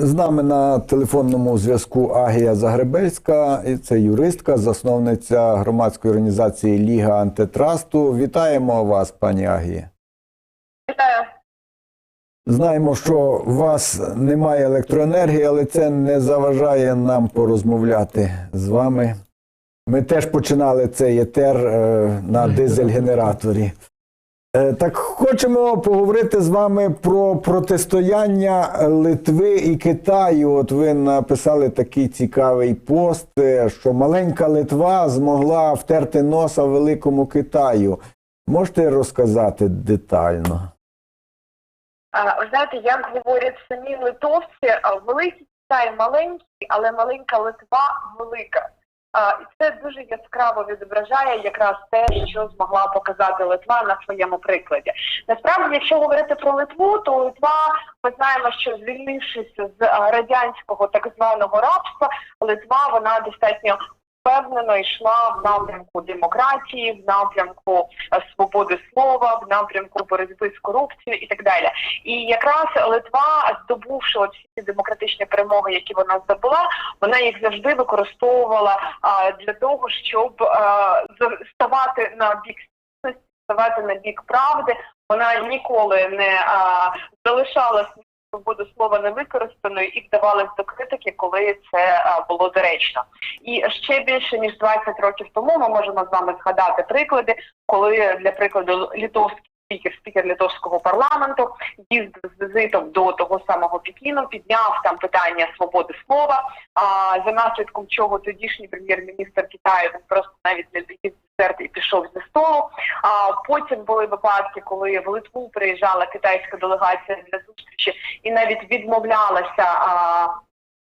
З нами на телефонному зв'язку Агія Загребельська, це юристка, засновниця громадської організації Ліга антитрасту. Вітаємо вас, пані Агія. Вітаю. Знаємо, що у вас немає електроенергії, але це не заважає нам порозмовляти з вами. Ми теж починали цей етер е, на дизель-генераторі. Е, Так хочемо поговорити з вами про протистояння Литви і Китаю. От ви написали такий цікавий пост, е, що маленька Литва змогла втерти носа великому Китаю. Можете розказати детально? А, знаєте, як говорять самі литовці, великий Китай маленький, але маленька Литва велика. А, І це дуже яскраво відображає якраз те, що змогла показати Литва на своєму прикладі. Насправді, якщо говорити про Литву, то Литва, ми знаємо, що звільнившись з радянського так званого рабства, Литва вона достатньо впевнено йшла в напрямку демократії, в напрямку е, свободи слова, в напрямку боротьби з корупцією і так далі. І якраз Литва, здобувши от всі демократичні перемоги, які вона здобула, вона їх завжди використовувала а, для того, щоб а, ставати на бік ставати на бік правди. Вона ніколи не а, залишала свободу слова не використано і вдавались до критики, коли це а, було доречно. І ще більше ніж 20 років тому ми можемо з вами згадати приклади, коли для прикладу літовський спікер, спікер литовського парламенту їздив з візитом до того самого Пекіну, підняв там питання свободи слова. А за наслідком чого тодішній прем'єр-міністр Китаю він просто навіть не десерт і пішов зі столу. А потім були випадки, коли в Литву приїжджала китайська делегація для зустрічі і навіть відмовлялася. А,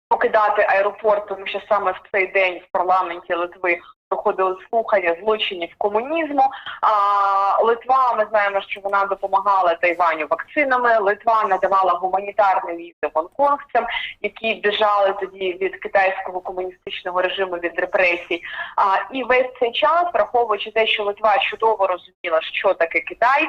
покидати аеропорт, тому що саме в цей день в парламенті Литви проходили слухання злочинів комунізму. А Литва, ми знаємо, що вона допомагала Тайваню вакцинами. Литва надавала гуманітарні візи гонконгцям, які біжали тоді від китайського комуністичного режиму від репресій. А і весь цей час, враховуючи те, що Литва чудово розуміла, що таке Китай,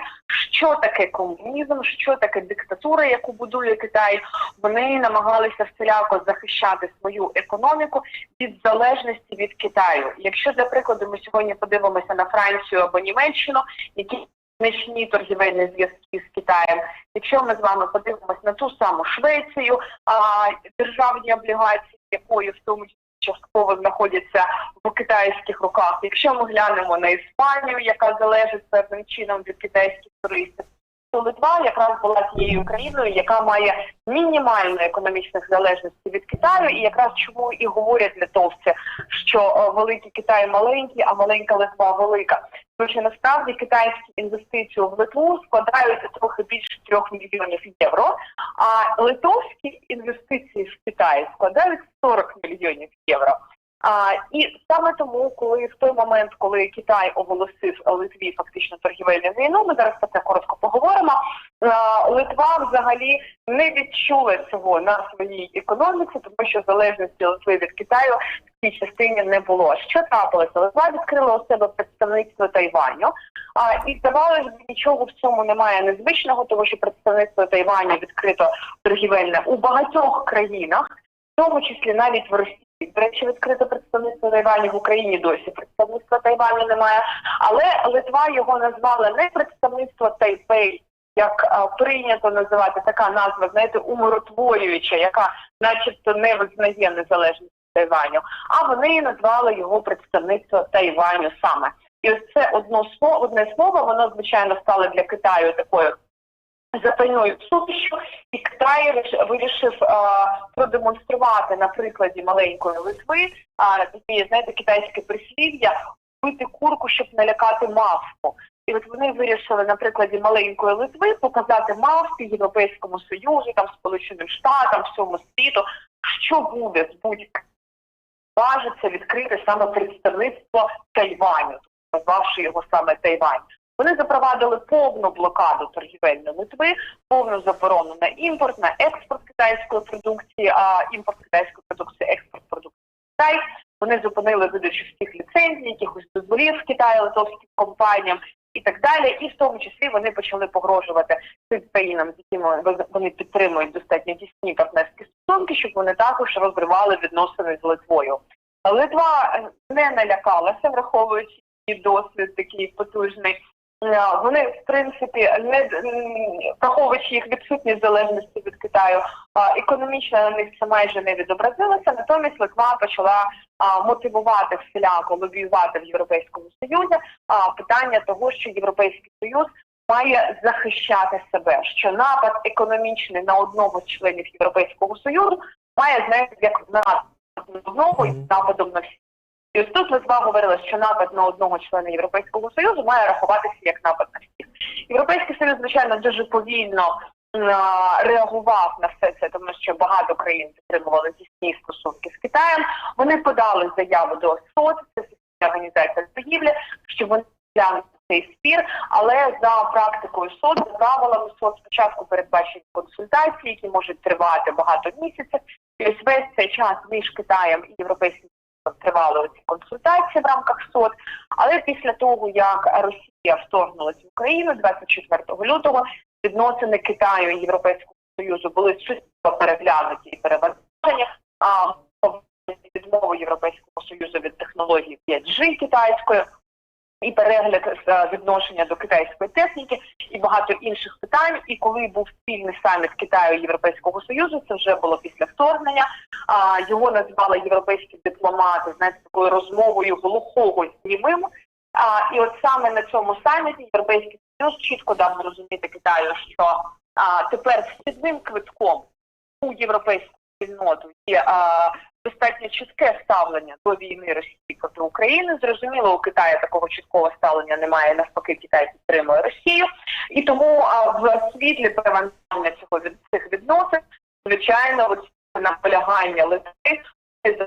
що таке комунізм, що таке диктатура, яку будує Китай, вони намагалися всіляко захищати свою економіку від залежності від Китаю. Якщо для прикладу ми сьогодні подивимося на Францію або Німеччину, які значні торгівельні зв'язки з Китаєм. Якщо ми з вами подивимося на ту саму Швецію, а державні облігації, якої в тому числі частково знаходяться в китайських руках. Якщо ми глянемо на Іспанію, яка залежить певним чином від китайських туристів, то Литва якраз була тією країною, яка має мінімальну економічних залежності від Китаю, і якраз чому і говорять литовці, що е, великий Китай маленький, а маленька Литва велика. Тому що насправді китайські інвестиції в Литву складають трохи більше трьох мільйонів євро, а литовські інвестиції в Китай складають 40 мільйонів євро. А, і саме тому, коли в той момент, коли Китай оголосив Литві фактично торгівельну війну, ми зараз про це коротко поговоримо. Литва взагалі не відчула цього на своїй економіці, тому що залежності Литви від Китаю в цій частині не було. Що трапилося? Литва відкрила у себе представництво Тайваню. А, і здавалось би, нічого в цьому немає незвичного, тому що представництво Тайваню відкрито торгівельне у багатьох країнах, в тому числі навіть в Росії. До речі, відкрите представництво Тайваню в Україні досі представництва Тайваню немає. Але Литва його назвала не представництво Тайпей, як а, прийнято називати така назва, знаєте, умиротворююча, яка, начебто, не визнає незалежність Тайваню. А вони назвали його представництво Тайваню саме. І ось це одно слово, одне слово, воно звичайно стало для Китаю такою запальною сумішю, і Китай вирішив а, продемонструвати на прикладі маленької Литви, а знаєте, китайське прислів'я бити курку, щоб налякати мавку. І от вони вирішили на прикладі маленької Литви показати мавці Європейському Союзу, там Сполученим Штатам, всьому світу, що буде з будь-яким важиться відкрити саме представництво Тайваню, назвавши його саме Тайвань. Вони запровадили повну блокаду торгівельної Литви, повну заборону на імпорт, на експорт китайської продукції, а імпорт китайської продукції, експорт продукції Китай. Вони зупинили видачу всіх ліцензій, якихось дозволів в Китаї литовським компаніям. і так далі. І в тому числі вони почали погрожувати тим країнам, з якими вони підтримують достатньо тісні партнерські стосунки, щоб вони також розривали відносини з Литвою. Литва е, не налякалася, враховуючи досвід такий потужний. Е, Вони, в принципі, не враховуючи їх відсутність залежності від Китаю, економічно на них це майже не відобразилося. Натомість Литва почала мотивувати всіляко лобіювати в Європейському Союзі питання того, що Європейський Союз має захищати себе, що напад економічний на одного з членів Європейського Союзу має знаєте, як на одного і нападом на всіх. І ось тут Литва говорила, що напад на одного члена Європейського Союзу має рахуватися як напад на всіх. Європейський Союз, звичайно, дуже повільно реагував на все це, тому що багато країн підтримували тісні стосунки з Китаєм. Вони подали заяву до СОТ, це організація торгівлі, що вони глянуть цей спір, але за практикою СОТ, за правилами СОТ спочатку передбачені консультації, які можуть тривати багато місяців. І ось весь цей час між Китаєм і Європейським Тривали оці консультації в рамках СОТ. Але після того, як Росія вторгнулася в Україну 24 лютого, відносини Китаю і Європейського Союзу були суттєво переглянуті і перевантажені. А відмову Європейського Союзу від технології 5G китайської і перегляд відношення до китайської техніки і багато інших питань. І коли був спільний саміт Китаю і Європейського Союзу, це вже було після вторгнення. А його назвали європейські дипломати знаєте, такою розмовою глухого німим. А, і от саме на цьому саміті Європейський Союз чітко дав зрозуміти Китаю, що а, тепер вхідним квитком у європейську спільноту є а, достатньо чітке ставлення до війни Росії проти України. Зрозуміло, у Китаї такого чіткого ставлення немає. Навпаки, Китай підтримує Росію, і тому в світлі перевантаження цього від цих відносин, звичайно, от наполягання вони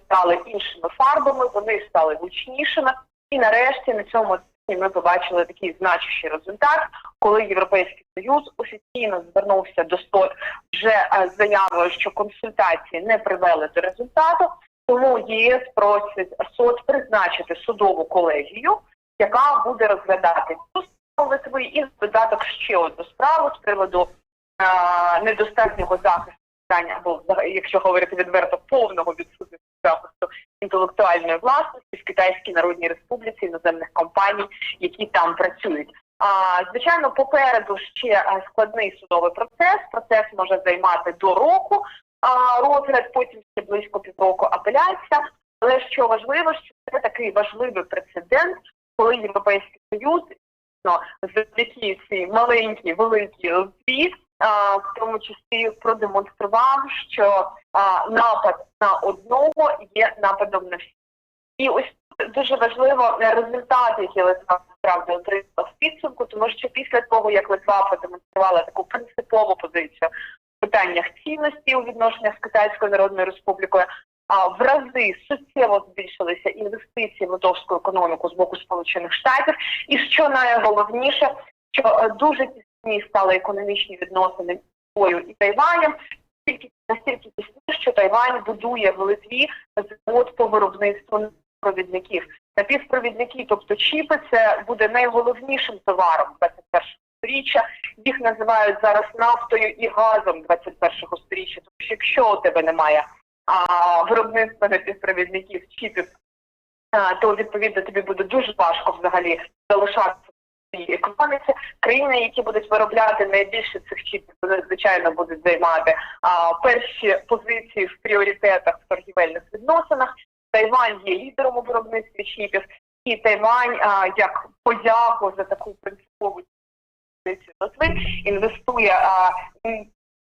стали іншими фарбами, вони стали гучнішими. І нарешті на цьому ми побачили такий значущий результат, коли Європейський Союз офіційно звернувся до СОТ вже е, з заявою, що консультації не привели до результату. Тому єС просить СОТ призначити судову колегію, яка буде розглядати цю справу Литви і додаток ще одну справу з приводу е, недостатнього захисту питання, або якщо говорити відверто, повного відсутності захисту інтелектуальної власності в Китайській Народній Республіці іноземних компаній, які там працюють. А звичайно, попереду ще е, складний судовий процес. Процес може займати до року а, розгляд, потім ще близько півроку апеляція. Але що важливо, що це такий важливий прецедент, коли Європейський Союз ну, завдяки цій маленькій великій а, в тому числі продемонстрував, що напад на одного є нападом на всіх. І ось дуже важливо е, результати, які Литва справді отримала в підсумку, тому що після того, як Литва продемонструвала таку принципову позицію в питаннях цінності у відношеннях з Китайською Народною Республікою, а в рази суттєво збільшилися інвестиції в литовську економіку з боку Сполучених Штатів. І що найголовніше, що е, дуже стали економічні відносини між і Тайванем. Тільки настільки тісні, що Тайвань будує в Литві завод по виробництву провідників. Напівпровідники, тобто чіпи, це буде найголовнішим товаром 21 сторіччя. Їх називають зараз нафтою і газом 21 сторіччя. Тому що якщо у тебе немає а, виробництва напівпровідників чіпів, а, то відповідно тобі буде дуже важко взагалі залишатися цій економіці. Країни, які будуть виробляти найбільше цих чіпів, вони звичайно будуть займати а, перші позиції в пріоритетах в торгівельних відносинах. Тайвань є лідером у виробництві чіпів, і Тайвань, а, як подяку за таку принципову Литви, інвестує а,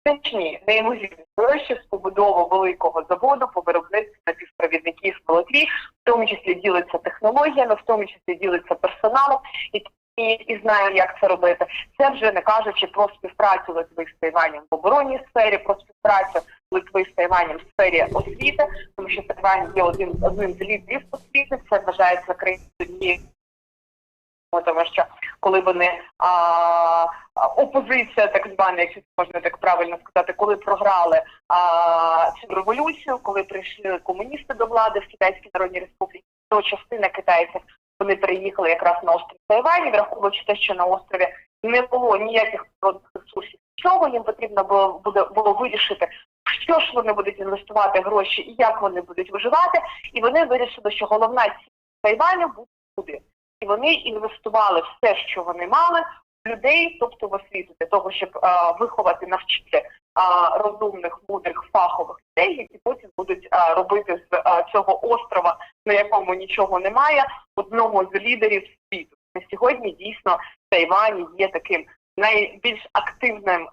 значні неймовірні гроші в побудову великого заводу по виробництву напівпровідників в Литві, в тому числі ділиться технологіями, в тому числі ділиться персоналом і. І, знає, як це робити. Це вже не кажучи про співпрацю Литви з Тайванем в оборонній сфері, про співпрацю Литви з Тайванем в сфері освіти, тому що Тайвань є один одним з лідерів освіти. Це вважається країною тому що коли вони а, опозиція, так звана, якщо можна так правильно сказати, коли програли а, цю революцію, коли прийшли комуністи до влади в Китайській Народній Республіці, то частина китайців вони переїхали якраз на острів Тайвань, і враховуючи те, що на острові не було ніяких ресурсів. Чого їм потрібно було буде було вирішити, що ж вони будуть інвестувати гроші і як вони будуть виживати. І вони вирішили, що головна ціль Тайваню буде туди. І вони інвестували все, що вони мали, в людей, тобто в освіту, для того, щоб а, виховати, навчити розумних, мудрих, фахових людей, які потім будуть робити з цього острова, на якому нічого немає, одного з лідерів світу. На сьогодні дійсно Тайвань є таким найбільш активним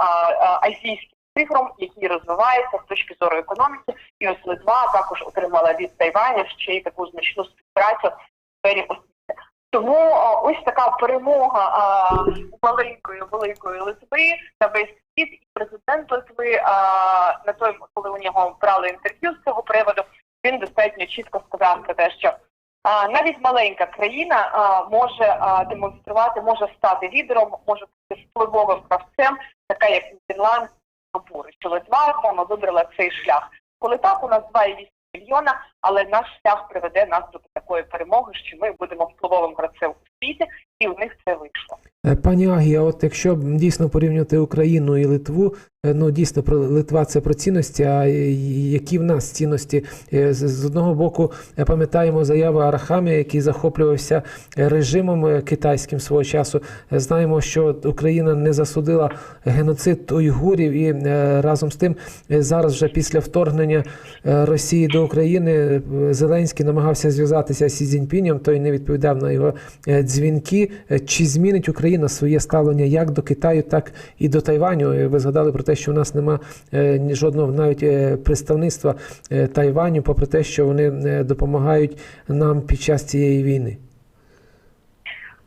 азійським тигром, який розвивається з точки зору економіки. І ось Литва також отримала від Тайваня ще й таку значну співпрацю в сфері. Тому ось така перемога маленької великої Литви на весь світ і президент Литви на той, коли у нього брали інтерв'ю з цього приводу, він достатньо чітко сказав про те, що навіть маленька країна може демонструвати, може стати лідером, може бути впливовим гравцем, така як Фінланд, що Литва саме вибрала цей шлях. Коли так, у нас 2,8 мільйона, але наш шлях приведе нас до такої перемоги, що ми будемо впливовим гравцем у світі, і у них це вийшло. Е, Пані Агія, от якщо дійсно порівнювати Україну і Литву, е, ну дійсно про Литва це про цінності. А які в нас цінності? Е, З одного боку, пам'ятаємо заяву Арахамія, який захоплювався режимом китайським свого часу. Знаємо, що Україна не засудила геноцид уйгурів, і разом з тим зараз, вже після вторгнення Росії до України, Зеленський намагався зв'язатися з Сі той не відповідав на його е, дзвінки. Е, Чи змінить Україна своє ставлення як до Китаю, так і до Тайваню? Е, Ви згадали про те, що у нас нема жодного навіть представництва Тайваню, попри те, що вони допомагають нам під час цієї війни.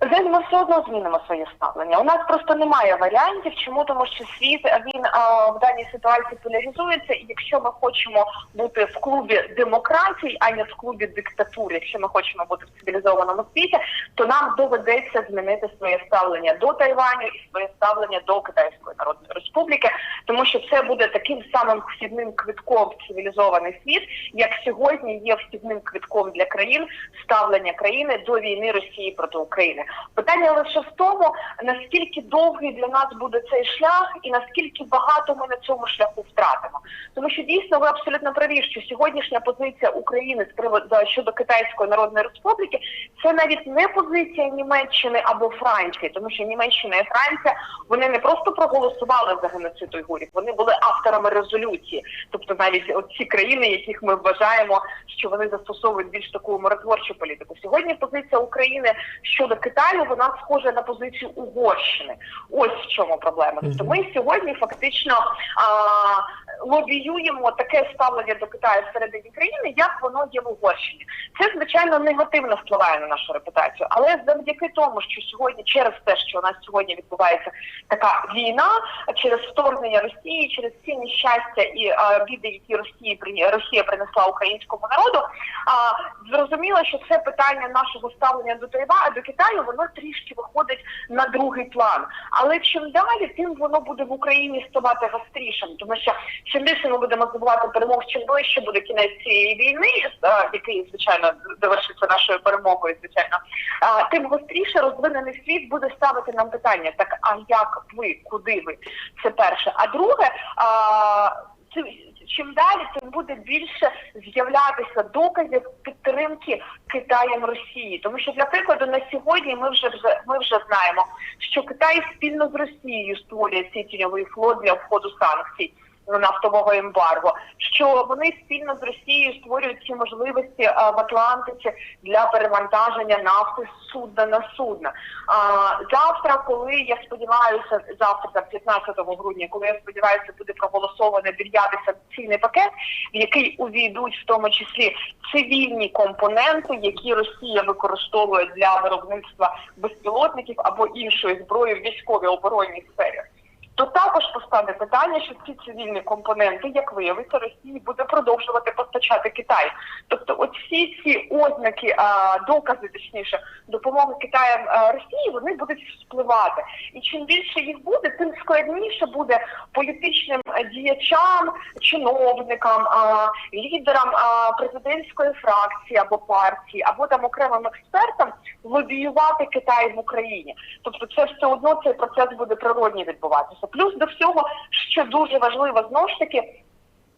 Знаєте, ми все одно змінимо своє ставлення. У нас просто немає варіантів. Чому тому, що світ він а, в даній ситуації поляризується, і якщо ми хочемо бути в клубі демократій, а не в клубі диктатур, якщо ми хочемо бути в цивілізованому світі, то нам доведеться змінити своє ставлення до Тайваню і своє ставлення до Китайської Народної Республіки, тому що це буде таким самим вхідним квитком в цивілізований світ, як сьогодні є вхідним квитком для країн ставлення країни до війни Росії проти України. Питання лише в тому, наскільки довгий для нас буде цей шлях, і наскільки багато ми на цьому шляху втратимо. Тому що дійсно ви абсолютно праві, що сьогоднішня позиція України з приводу щодо Китайської Народної Республіки це навіть не позиція Німеччини або Франції, тому що Німеччина і Франція вони не просто проголосували за геноцид уйгурів, вони були авторами резолюції. Тобто навіть от ці країни, яких ми вважаємо, що вони застосовують більш таку миротворчу політику. Сьогодні позиція України щодо Китаю вона схожа на позицію Угорщини. Ось в чому проблема. Тобто ми сьогодні фактично а, лобіюємо таке ставлення до Китаю всередині країни, як воно є в Угорщині. Це звичайно негативно впливає на нашу репутацію, але завдяки тому, що сьогодні через те, що у нас сьогодні відбувається така війна, через вторгнення Росії, через ці нещастя і а, біди, які Росії Росія принесла українському народу, а, зрозуміло, що це питання нашого ставлення до Тайва, до Китаю, воно трішки виходить на другий план. Але чим далі, тим воно буде в Україні ставати гострішим, тому що чим більше ми будемо здобувати перемог, чим ближче буде кінець цієї війни, який звичайно завершиться нашою перемогою, звичайно, тим гостріше розвинений світ буде ставити нам питання: так а як ви, куди ви? Це перше. А друге, це чим далі, тим буде більше з'являтися доказів підтримки Китаєм Росії. Тому що для прикладу на сьогодні ми вже вже ми вже знаємо, що Китай спільно з Росією створює цей тіньовий флот для входу санкцій. Нафтового ембарго, що вони спільно з Росією створюють ці можливості в Атлантиці для перевантаження нафти з судна на судна. А, завтра, коли я сподіваюся, завтра, там, 15 грудня, коли я сподіваюся, буде проголосований дев'ятий санкційний пакет, в який увійдуть в тому числі цивільні компоненти, які Росія використовує для виробництва безпілотників або іншої зброї в військовій оборонній сфері. То також постане питання, що ці цивільні компоненти, як виявиться, Росії буде продовжувати постачати Китай. Тобто, от всі ці ознаки, а, докази, точніше, допомоги Китаєм Росії, вони будуть вспливати. І чим більше їх буде, тим складніше буде політичним діячам, чиновникам, а, лідерам а, президентської фракції або партії, або там окремим експертам лобіювати Китай в Україні. Тобто, це все одно цей процес буде природній відбуватися. Плюс до всього, що дуже важливо, знову ж таки.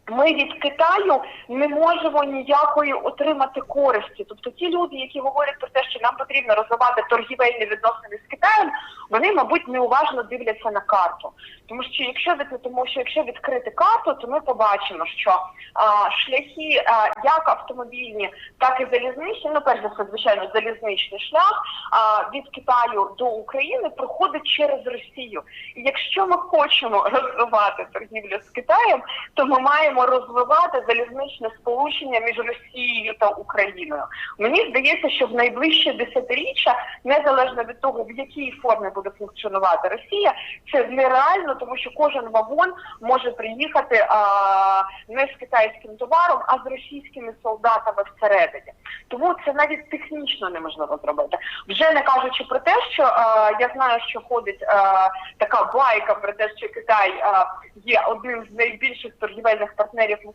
Ми від Китаю не можемо ніякої отримати користі. Тобто ті люди, які говорять про те, що нам потрібно розвивати торгівельні відносини з Китаєм, вони, мабуть, неуважно дивляться на карту. Тому що якщо тому, що якщо відкрити карту, то ми побачимо, що а, шляхи а, як автомобільні, так і залізничні, ну перш за все, звичайно, залізничний шлях а, від Китаю до України проходить через Росію. І якщо ми хочемо розвивати торгівлю з Китаєм, то ми маємо розвивати залізничне сполучення між Росією та Україною. Мені здається, що в найближче десятиріччя, незалежно від того, в якій формі буде функціонувати Росія, це нереально, тому що кожен вагон може приїхати а, не з китайським товаром, а з російськими солдатами всередині. Тому це навіть технічно неможливо зробити. Вже не кажучи про те, що а, я знаю, що ходить а, така байка про те, що Китай а, є одним з найбільших торгівельних партнерів в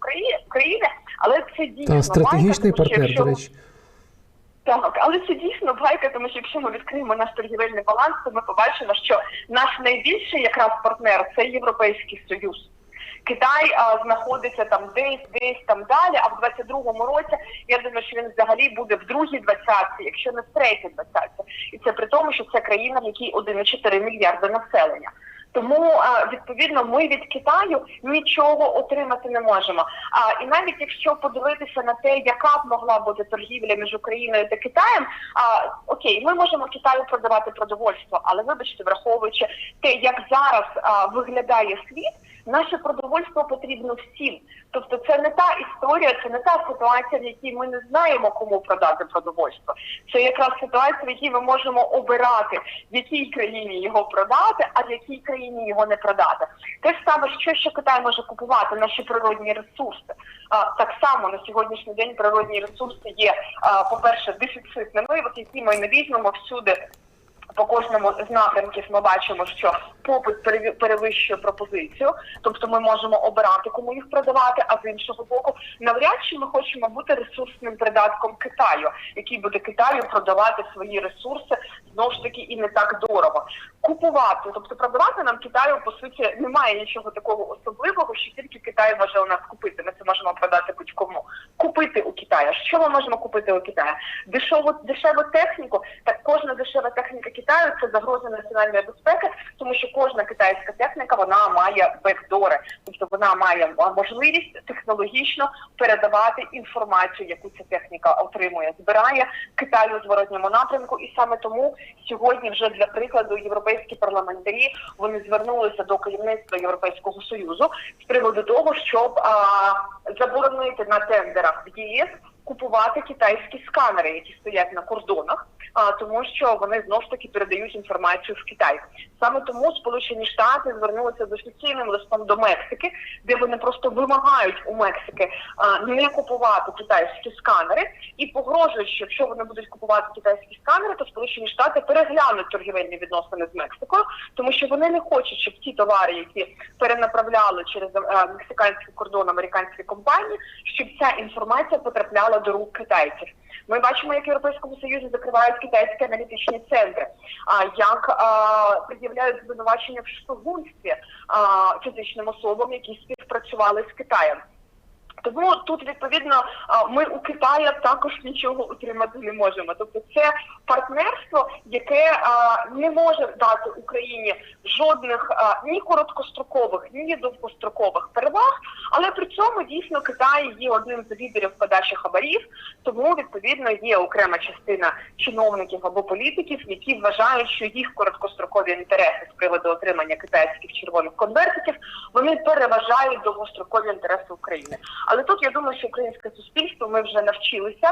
Україні, але це дійсно Та стратегічний байка, партнер, якщо до речі. так, але це дійсно байка, тому що якщо ми відкриємо наш торгівельний баланс, то ми побачимо, що наш найбільший якраз партнер це Європейський Союз. Китай а, знаходиться там десь, десь там далі. А в 22-му році я думаю, що він взагалі буде в другій двадцятці, якщо не в третій двадцятці. І це при тому, що це країна, в якій 1,4 мільярда населення. Тому відповідно ми від Китаю нічого отримати не можемо. А і навіть якщо подивитися на те, яка б могла бути торгівля між Україною та Китаєм, а окей, ми можемо Китаю продавати продовольство, але вибачте, враховуючи те, як зараз а, виглядає світ. Наше продовольство потрібно всім. Тобто, це не та історія, це не та ситуація, в якій ми не знаємо, кому продати продовольство. Це якраз ситуація, в якій ми можемо обирати, в якій країні його продати, а в якій країні його не продати. Те ж саме, що ще Китай може купувати наші природні ресурси. А, так само на сьогоднішній день природні ресурси є, а, по-перше, дефіцитними, от які ми не візьмемо всюди по кожному з напрямків ми бачимо, що попит перевищує пропозицію, тобто ми можемо обирати, кому їх продавати. А з іншого боку, навряд чи ми хочемо бути ресурсним придатком Китаю, який буде Китаю продавати свої ресурси знову ж таки і не так дорого. Купувати, тобто продавати нам Китаю по суті немає нічого такого особливого, що тільки Китай у нас купити. Ми це можемо продати будь-кому. Купити у Китаю. Що ми можемо купити у Китаю? Дешеву дешеву техніку. Так кожна дешева техніка Китаю це загроза національної безпеки, тому що кожна китайська техніка вона має бекдори, тобто вона має можливість технологічно передавати інформацію, яку ця техніка отримує, збирає Китаю у зворотньому напрямку, і саме тому сьогодні, вже для прикладу, європейські парламентарі вони звернулися до керівництва Європейського союзу з приводу того, щоб а, заборонити на тендерах в ЄС купувати китайські сканери, які стоять на кордонах, а тому, що вони знову ж таки передають інформацію в Китай. Саме тому Сполучені Штати звернулися з офіційним листом до Мексики, де вони просто вимагають у Мексики не купувати китайські сканери і погрожують, що якщо вони будуть купувати китайські сканери, то Сполучені Штати переглянуть торгівельні відносини з Мексикою, тому що вони не хочуть, щоб ті товари, які перенаправляли через е, мексиканський кордон американські компанії, щоб ця інформація потрапляла до рук китайців. Ми бачимо, як в Європейському Союзі закривають китайські аналітичні центри, а як а, пред'являють звинувачення в шпигунстві а, фізичним особам, які співпрацювали з Китаєм. Тому тут відповідно ми у Китаї також нічого отримати не можемо. Тобто, це партнерство, яке не може дати Україні жодних ні короткострокових, ні довгострокових переваг, але при цьому дійсно Китай є одним з лідерів подачі хабарів, тому відповідно є окрема частина чиновників або політиків, які вважають, що їх короткострокові інтереси з приводу отримання китайських червоних конвертиків вони переважають довгострокові інтереси України. Але тут я думаю, що українське суспільство ми вже навчилися.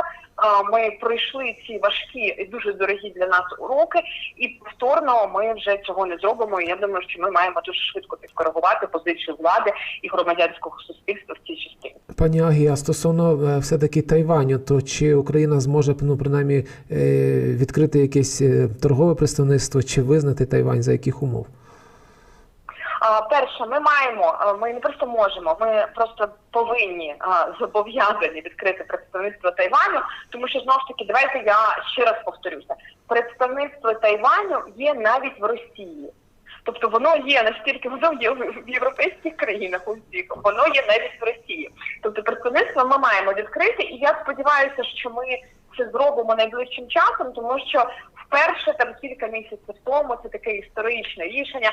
Ми пройшли ці важкі і дуже дорогі для нас уроки, і повторно ми вже цього не зробимо. І я думаю, що ми маємо дуже швидко підкоригувати позицію влади і громадянського суспільства в цій частині. Пані Агі, а стосовно е, все-таки Тайваню, то чи Україна зможе ну, принаймні е, відкрити якесь е, торгове представництво чи визнати Тайвань за яких умов? Перше, ми маємо, ми не просто можемо, ми просто повинні зобов'язані відкрити представництво Тайваню, тому що знову ж таки, давайте я ще раз повторюся: представництво Тайваню є навіть в Росії. Тобто воно є настільки воно є в європейських країнах у всіх, воно є навіть в Росії. Тобто представництво ми маємо відкрити, і я сподіваюся, що ми це зробимо найближчим часом, тому що вперше там кілька місяців тому це таке історичне рішення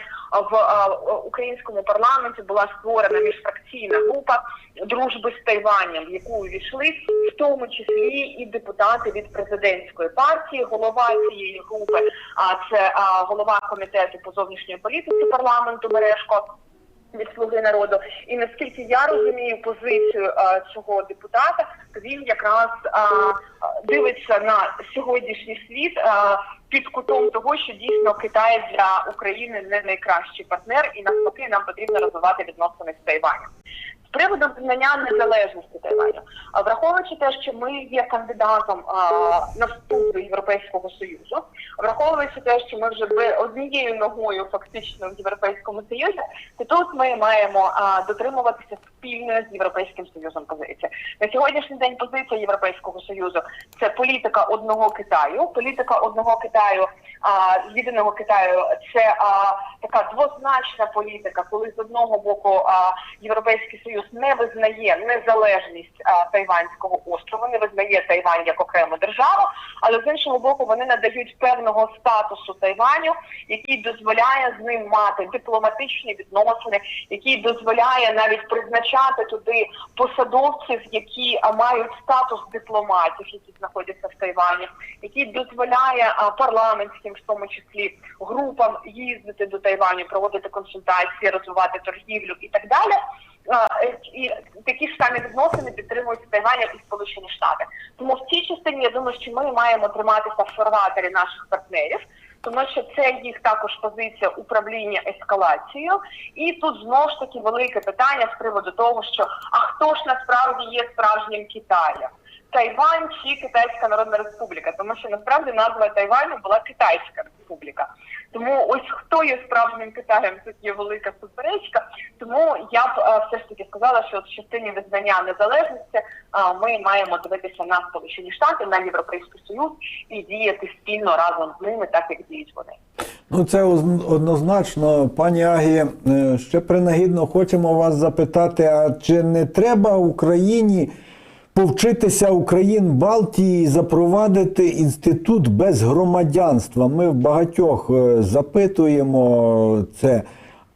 в українському парламенті була створена міжфракційна група дружби з Тайванем, в яку увійшли в тому числі і депутати від президентської партії. Голова цієї групи, а це голова комітету по зовнішньої політиці парламенту Мережко від слуги народу. І наскільки я розумію позицію а, цього депутата, він якраз а, а, дивиться на сьогоднішній світ а, під кутом того, що дійсно Китай для України не найкращий партнер, і навпаки, нам потрібно розвивати відносини з Тайванем. З приводу визнання незалежності Тайваню, враховуючи те, що ми є кандидатом а, на вступ до Європейського Союзу, враховуючи те, що ми вже би однією ногою фактично в Європейському Союзі, то тут ми маємо а, дотримуватися спільної з Європейським Союзом позиції. На сьогоднішній день позиція Європейського Союзу це політика одного Китаю. Політика одного Китаю, а, єдиного Китаю це а, така двозначна політика, коли з одного боку а, Європейський Союз не визнає незалежність а, Тайванського острову, не визнає Тайвань як окрему державу, але з іншого боку вони надають певного статусу Тайваню, який дозволяє з ним мати дипломатичні відносини, який дозволяє навіть призначати туди посадовців, які а, мають статус дипломатів, які знаходяться в Тайвані, який дозволяє а, парламентським, в тому числі групам, їздити до Тайваню, проводити консультації, розвивати торгівлю і так далі. Е, І такі ж самі відносини підтримують Тайваня і Сполучені Штати. Тому в цій частині я думаю, що ми маємо триматися в фарватері наших партнерів, тому що це їх також позиція управління ескалацією. І тут знову ж таки велике питання з приводу того, що а хто ж насправді є справжнім Китаєм? Тайвань чи Китайська Народна Республіка, тому що насправді назва Тайваню була Китайська Республіка. Тому ось хто є справжнім Китаєм, тут є велика суперечка. Тому я б е, все ж таки сказала, що в частині визнання незалежності е, ми маємо дивитися на Сполучені Штати, на Європейський Союз і діяти спільно разом з ними, так як діють вони. Ну, це оз- однозначно, пані Агі, е, ще принагідно хочемо вас запитати, а чи не треба Україні повчитися Україн Балтії запровадити інститут без громадянства? Ми в багатьох е, запитуємо це.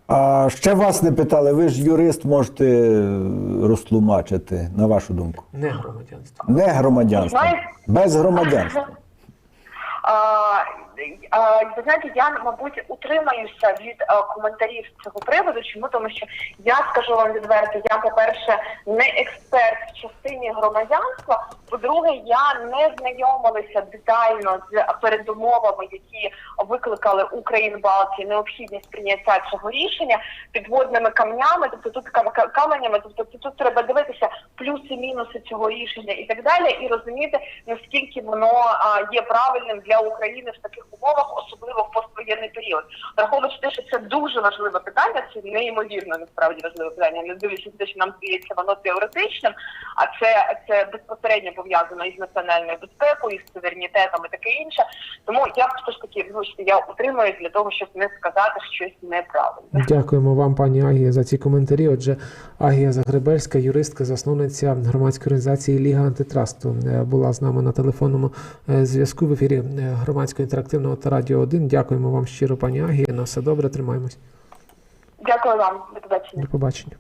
А ще вас не питали, ви ж юрист можете е, розтлумачити, на вашу думку. Не громадянство. Не громадянство, без громадянства. Ви знаєте, я мабуть утримаюся від а, коментарів з цього приводу. Чому тому, що я скажу вам відверто, я по-перше, не експерт в частині громадянства. По-друге, я не знайомилася детально з передумовами, які викликали Україн Балтії необхідність прийняття цього рішення підводними камнями, тобто тут кам- каменями, тобто тут треба дивитися плюси-мінуси цього рішення і так далі, і розуміти наскільки воно є правильним для України в таких умовах, особливо в поствоєнний період. Враховуючи те, що це дуже важливе питання, це неймовірно насправді важливе питання. Не дивлячись те, що нам здається воно теоретичним, а це, це безпосередньо пов'язано із національною безпекою, з суверенітетом і таке інше. Тому я все ж таки вибачте, я утримуюсь для того, щоб не сказати щось неправильне. Дякуємо вам, пані Агія, за ці коментарі. Отже, Агія Загребельська, юристка, засновниця громадської організації Ліга антитрасту, е, була з нами на телефонному е, зв'язку в ефірі е, громадського інтерактивного та радіо 1. Дякуємо вам щиро, пані Агія. На все добре, тримаємось. Дякую вам, до побачення. До побачення.